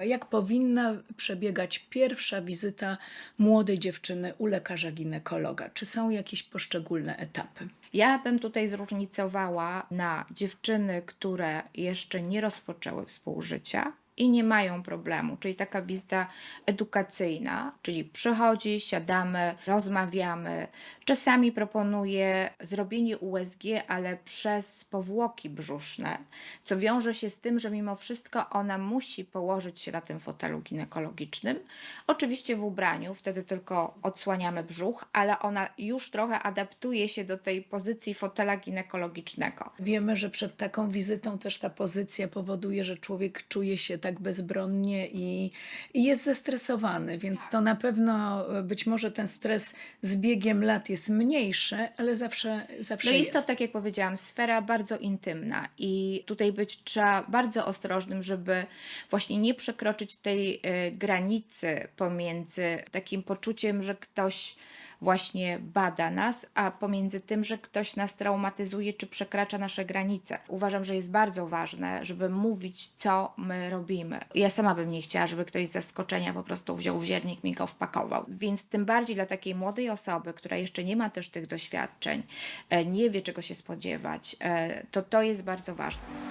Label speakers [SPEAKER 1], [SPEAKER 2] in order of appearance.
[SPEAKER 1] Jak powinna przebiegać pierwsza wizyta młodej dziewczyny u lekarza ginekologa? Czy są jakieś poszczególne etapy?
[SPEAKER 2] Ja bym tutaj zróżnicowała na dziewczyny, które jeszcze nie rozpoczęły współżycia i nie mają problemu, czyli taka wizyta edukacyjna, czyli przychodzi, siadamy, rozmawiamy. Czasami proponuję zrobienie USG, ale przez powłoki brzuszne, co wiąże się z tym, że mimo wszystko ona musi położyć się na tym fotelu ginekologicznym. Oczywiście w ubraniu, wtedy tylko odsłaniamy brzuch, ale ona już trochę adaptuje się do tej pozycji fotela ginekologicznego.
[SPEAKER 1] Wiemy, że przed taką wizytą też ta pozycja powoduje, że człowiek czuje się tak bezbronnie i, i jest zestresowany, więc to na pewno e, być może ten stres z biegiem lat jest mniejszy, ale zawsze, zawsze
[SPEAKER 2] No
[SPEAKER 1] jest.
[SPEAKER 2] jest to, tak jak powiedziałam, sfera bardzo intymna i tutaj być trzeba bardzo ostrożnym, żeby właśnie nie przekroczyć tej y, granicy pomiędzy takim poczuciem, że ktoś właśnie bada nas, a pomiędzy tym, że ktoś nas traumatyzuje czy przekracza nasze granice. Uważam, że jest bardzo ważne, żeby mówić, co my robimy. Ja sama bym nie chciała, żeby ktoś z zaskoczenia po prostu wziął wziernik mi go wpakował. Więc tym bardziej dla takiej młodej osoby, która jeszcze nie ma też tych doświadczeń, e, nie wie czego się spodziewać, e, to to jest bardzo ważne.